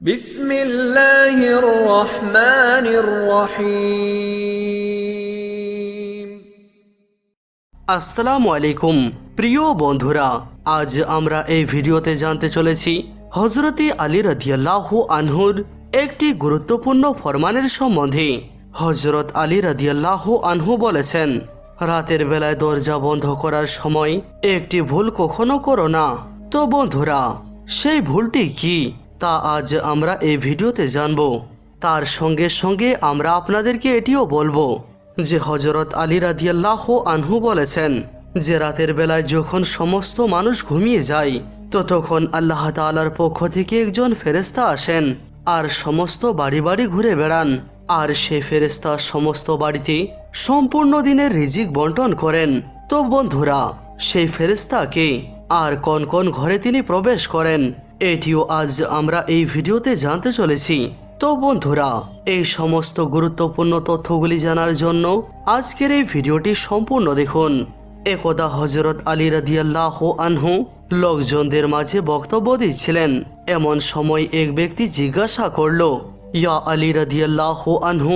বিসমিল্লাহির রহমানির রহিম আসসালামু প্রিয় বন্ধুরা, আজ আমরা এই ভিডিওতে জানতে চলেছি হজরতে আলী রাদিয়াল্লাহু আনহুর একটি গুরুত্বপূর্ণ ফরমানের সম্বন্ধে। হজরত আলী রাদিয়াল্লাহু আনহু বলেছেন, রাতের বেলায় দরজা বন্ধ করার সময় একটি ভুল কখনো করো না। তো বন্ধুরা, সেই ভুলটি কি? তা আজ আমরা এই ভিডিওতে জানব। তার সঙ্গে সঙ্গে আমরা আপনাদেরকে এটিও বলব যে হজরত আলী রাদিয়াল্লাহ আনহু বলেছেন, যে রাতের বেলায় যখন সমস্ত মানুষ ঘুমিয়ে যায় তো তখন আল্লাহ তাআলার পক্ষ থেকে একজন ফেরেস্তা আসেন আর সমস্ত বাড়ি বাড়ি ঘুরে বেড়ান আর সেই ফেরেস্তা সমস্ত বাড়িতে সম্পূর্ণ দিনের রিজিক বন্টন করেন। তো বন্ধুরা, সেই ফেরেস্তাকে আর কোন কোন ঘরে তিনি প্রবেশ করেন এটিও আজ আমরা এই ভিডিওতে জানতে চলেছি। তো বন্ধুরা, এই সমস্ত গুরুত্বপূর্ণ তথ্যগুলি জানার জন্য আজকের এই ভিডিওটি সম্পূর্ণ দেখুন। একদা হজরত আলী রাদিয়াল্লাহ আনহু লোকজনদের মাঝে বক্তব্য দিচ্ছিলেন। এমন সময় এক ব্যক্তি জিজ্ঞাসা করল, ইয়া আলী রাদিয়াল্লাহ আনহু,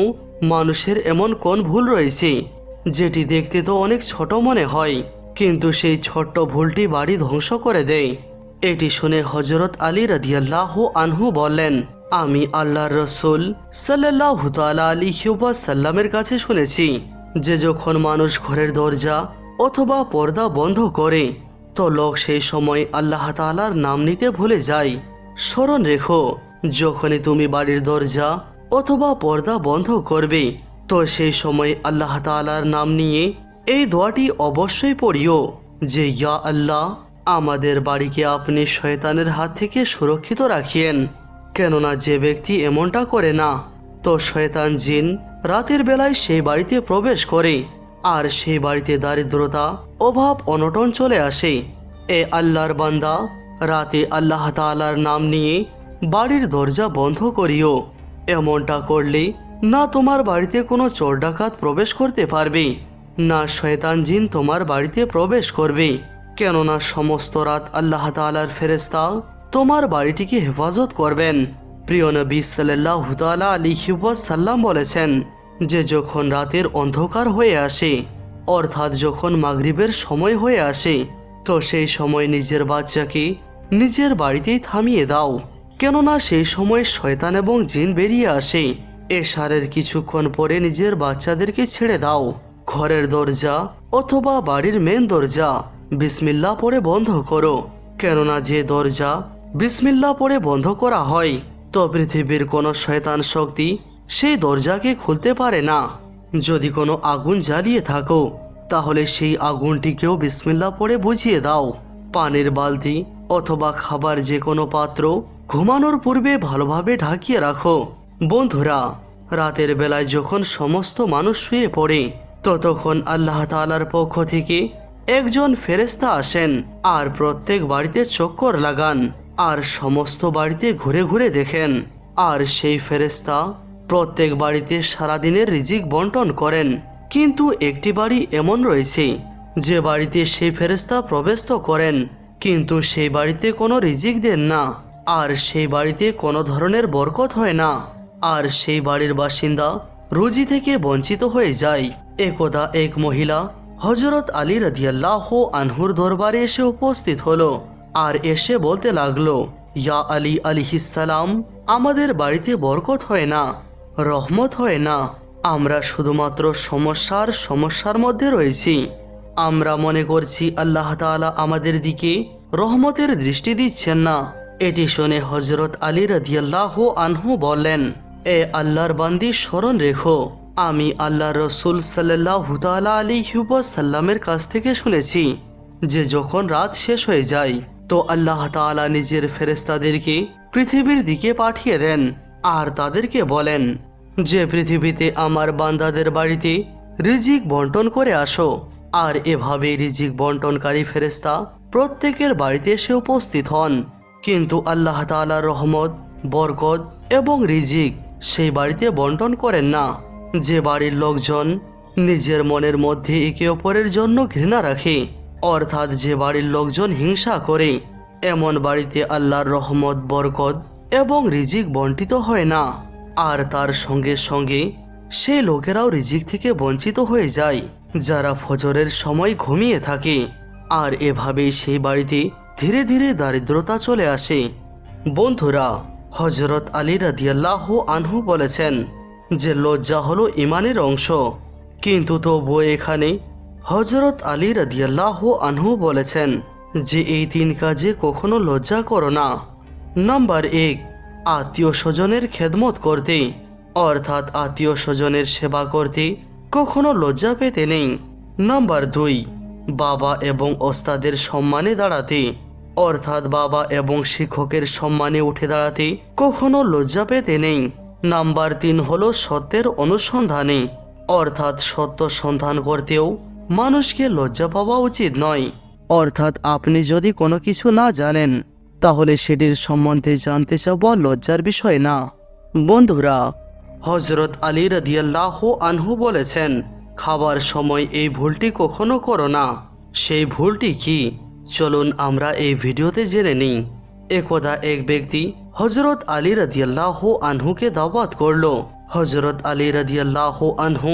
মানুষের এমন কোন ভুল রয়েছে? যেটি দেখতে তো অনেক ছোট মনে হয়, কিন্তু সেই ছোট্ট ভুলটি বাড়ি ধ্বংস করে দেয়। এটি শুনে হজরত আলী রাদিয়াল্লাহ আনহু বললেন, আমি আল্লাহর রসুল সাল্লাহ তালা আলী সাল্লামের কাছে শুনেছি, যে যখন মানুষ ঘরের দরজা অথবা পর্দা বন্ধ করে, তো লোক সেই সময় আল্লাহ তালার নাম নিতে ভুলে যায়। স্মরণ রেখো, যখনই তুমি বাড়ির দরজা অথবা পর্দা বন্ধ করবে, তো সেই সময় আল্লাহ তালার নাম নিয়ে এই দোয়াটি অবশ্যই পড়িও, যে, ইয়া আল্লাহ আমাদের বাড়িকে আপনি শয়তানের হাত থেকে সুরক্ষিত রাখিয়েন, কেননা যে ব্যক্তি এমনটা করে না, তো শয়তান জিন রাতের বেলায় সেই বাড়িতে প্রবেশ করে, আর সেই বাড়িতে দারিদ্রতা, অভাব, অনটন চলে আসে। এ আল্লাহর বান্দা, রাতে আল্লাহ তাআলার নাম নিয়ে বাড়ির দরজা বন্ধ করিও। এমনটা করলে না তোমার বাড়িতে কোনো চোর ডাকাত প্রবেশ করতে পারবে, না শয়তান জিন তোমার বাড়িতে প্রবেশ করবে। কেননা সমস্ত রাত আল্লাহ তাআলার ফেরেস্তা তোমার বাড়িটিকে হেফাজত করবেন। প্রিয় নবী সাল্লাহ তালা সাল্লাম বলেছেন, যে যখন রাতের অন্ধকার হয়ে আসে, অর্থাৎ যখন মাগরিবের সময় হয়ে আসে, তো সেই সময় নিজের বাচ্চাকে নিজের বাড়িতেই থামিয়ে দাও। কেননা সেই সময় শয়তান এবং জিন বেরিয়ে আসে। এ সারের কিছুক্ষণ পরে নিজের বাচ্চাদেরকে ছেড়ে দাও। ঘরের দরজা অথবা বাড়ির মেন দরজা বিসমিল্লা পরে বন্ধ করো। কেননা যে দরজা বিসমিল্লা পরে বন্ধ করা হয়, তো পৃথিবীর কোনো শয়তান শক্তি সেই দরজাকে খুলতে পারে না। যদি কোনো আগুন জ্বালিয়ে থাকো, তাহলে সেই আগুনটিকেও বিসমিল্লা পরে বুঝিয়ে দাও। পানির বালতি অথবা খাবার যে কোনো পাত্র ঘুমানোর পূর্বে ভালোভাবে ঢাকিয়ে রাখো। বন্ধুরা, রাতের বেলায় যখন সমস্ত মানুষ শুয়ে পড়ে, ততক্ষণ আল্লাহ তাআলার পক্ষ থেকে একজন ফেরেস্তা আসেন আর প্রত্যেক বাড়িতে চক্কর লাগান আর সমস্ত বাড়িতে ঘুরে ঘুরে দেখেন। আর সেই ফেরেস্তা প্রত্যেক বাড়িতে সারাদিনের রিজিক বন্টন করেন। কিন্তু একটি বাড়ি এমন রয়েছে, যে বাড়িতে সেই ফেরেস্তা প্রবেশ তো করেন, কিন্তু সেই বাড়িতে কোনো রিজিক দেন না। আর সেই বাড়িতে কোনো ধরনের বরকত হয় না। আর সেই বাড়ির বাসিন্দা রুজি থেকে বঞ্চিত হয়ে যায়। একদা এক মহিলা হজরত আলী রাদিয়াল্লাহ আনহুর দরবারে এসে উপস্থিত হলো আর এসে বলতে লাগল, ইয়া আলী আলিহিসালাম আমাদের বাড়িতে বরকত হয় না, রহমত হয় না। আমরা শুধুমাত্র সমস্যার সমস্যার মধ্যে রয়েছি। আমরা মনে করছি আল্লাহ তাআলা আমাদের দিকে রহমতের দৃষ্টি দিচ্ছেন না। এটি শুনে হজরত আলী রাদিয়াল্লাহ আনহু বললেন, এ আল্লাহর বান্দি, স্মরণ রেখো। আমি আল্লাহ রসুল সাল্লাহ তালা আলী সাল্লামের কাছ থেকে শুনেছি যে যখন রাত শেষ হয়ে যায়, তো আল্লাহ তাআলা নিজের ফেরেস্তাদেরকে পৃথিবীর দিকে পাঠিয়ে দেন আর তাদেরকে বলেন, যে পৃথিবীতে আমার বান্দাদের বাড়িতে রিজিক বন্টন করে আসো। আর এভাবে রিজিক বন্টনকারী ফেরেস্তা প্রত্যেকের বাড়িতে এসে উপস্থিত হন। কিন্তু আল্লাহ তাআলার রহমত, বরকত এবং রিজিক সেই বাড়িতে বন্টন করেন না। যে বাড়ির লোকজন নিজের মনের মধ্যে একে অপরের জন্য ঘৃণা রাখে, অর্থাৎ যে বাড়ির লোকজন হিংসা করে, এমন বাড়িতে আল্লাহর রহমত, বরকত এবং রিজিক বন্টিত হয় না। আর তার সঙ্গে সঙ্গে সে লোকেরাও রিজিক থেকে বঞ্চিত হয়ে যায়, যারা ফজরের সময় ঘুমিয়ে থাকে। আর এভাবেই সেই বাড়িতে ধীরে ধীরে দারিদ্রতা চলে আসে। বন্ধুরা হজরত আলী রাদিয়াল্লাহ আনহু বলেছেন যে লজ্জা হলো ইমানের অংশ। কিন্তু তবুও এখানে হজরত আলী রাদিয়াল্লাহ আনহু বলেছেন যে, এই তিন কাজে কখনো লজ্জা করো না। নাম্বার এক, আত্মীয় স্বজনের খেদমত করতে। অর্থাৎ আত্মীয় স্বজনের সেবা করতে কখনো লজ্জা পেতে নেই। নাম্বার দুই, বাবা এবং ওস্তাদের সম্মানে দাঁড়াতে। অর্থাৎ বাবা এবং শিক্ষকের সম্মানে উঠে দাঁড়াতে কখনো লজ্জা পেতে নেই। নাম্বার তিন হলো সত্যের অনুসন্ধানে। অর্থাৎ সত্য সন্ধান করতেও মানুষকে লজ্জা পাওয়া উচিত নয়। অর্থাৎ আপনি যদি কোনো কিছু না জানেন, তাহলে সেটির সম্বন্ধে জানতে চাওয়া লজ্জার বিষয় না। বন্ধুরা হজরত আলী রাদিয়াল্লাহ আনহু বলেছেন, খাবার সময় এই ভুলটি কখনো করো না। সেই ভুলটি কি? চলুন আমরা এই ভিডিওতে জেনে নিই। একদা এক ব্যক্তি হজরত আলী রাদিয়াল্লাহ আনহুকে দাওয়াত করল। হজরত আলী রাদিয়াল্লাহ আনহু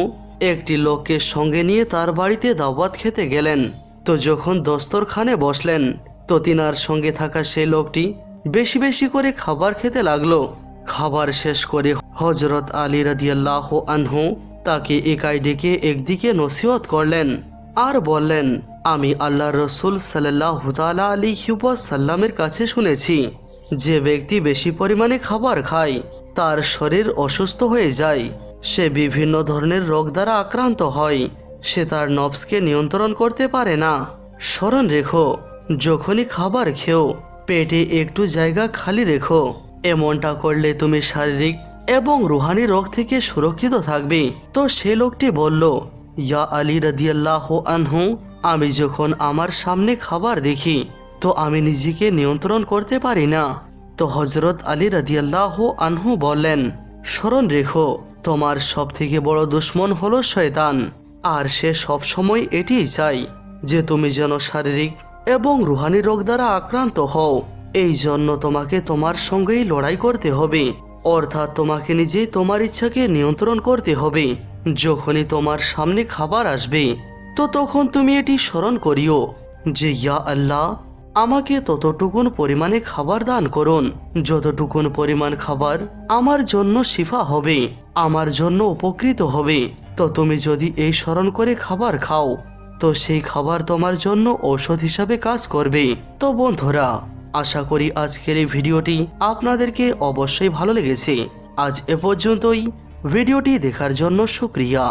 একটি লোককে সঙ্গে নিয়ে তার বাড়িতে দাওয়াত খেতে গেলেন। তো যখন দস্তরখানে বসলেন, তো তিনার সঙ্গে থাকা সেই লোকটি বেশি বেশি করে খাবার খেতে লাগল। খাবার শেষ করে হজরত আলী রাদিয়াল্লাহ আনহু তাকে একাই ডেকে একদিকে নসিহত করলেন আর বললেন, আমি আল্লাহ রসুল সাল্লাহ তালা আলী সাল্লামের কাছে শুনেছি। যে ব্যক্তি বেশি পরিমাণে খাবার খায়, তার শরীর অসুস্থ হয়ে যায়। সে বিভিন্ন ধরনের রোগ দ্বারা আক্রান্ত হয়। সে তার নবসকে নিয়ন্ত্রণ করতে পারে না। স্মরণ রেখো, যখনই খাবার খেও, পেটে একটু জায়গা খালি রেখো। এমনটা করলে তুমি শারীরিক এবং রুহানি রোগ থেকে সুরক্ষিত থাকবে। তো সে লোকটি বলল, ইয়া আলী রাদিয়াল্লাহ আনহু, আমি যখন আমার সামনে খাবার দেখি তো আমি নিজেকে নিয়ন্ত্রণ করতে পারি না। তো হজরত আলী রাদিয়াল্লাহ আনহু বললেন স্মরণ রেখো, তোমার সব থেকে বড় দুশ্মন হলো শয়তান, আর সে সব সময় এটিই চাই যে তুমি যেন শারীরিক এবং রুহানি রোগ দ্বারা আক্রান্ত হও। এই জন্য তোমাকে তোমার সঙ্গেই লড়াই করতে হবে, অর্থাৎ তোমাকে নিজেই তোমার ইচ্ছাকে নিয়ন্ত্রণ করতে হবে। যখনই তোমার সামনে খাবার আসবে, তো তখন তুমি এটি স্মরণ করিও যে, ইয়া আল্লাহ আমাকে ততটুকুন পরিমাণে খাবার দান করুন। যতটুকুন পরিমাণ খাবার আমার জন্য শিফা হবে, আমার জন্য উপকৃত হবে। তো তুমি যদি এই স্মরণ করে খাবার খাও, তো সেই খাবার তোমার জন্য ঔষধ হিসাবে কাজ করবে। তো বন্ধুরা, আশা করি আজকের এই ভিডিওটি আপনাদেরকে অবশ্যই ভালো লেগেছে। আজ এ পর্যন্তই। ভিডিওটি দেখার জন্য শুক্রিয়া।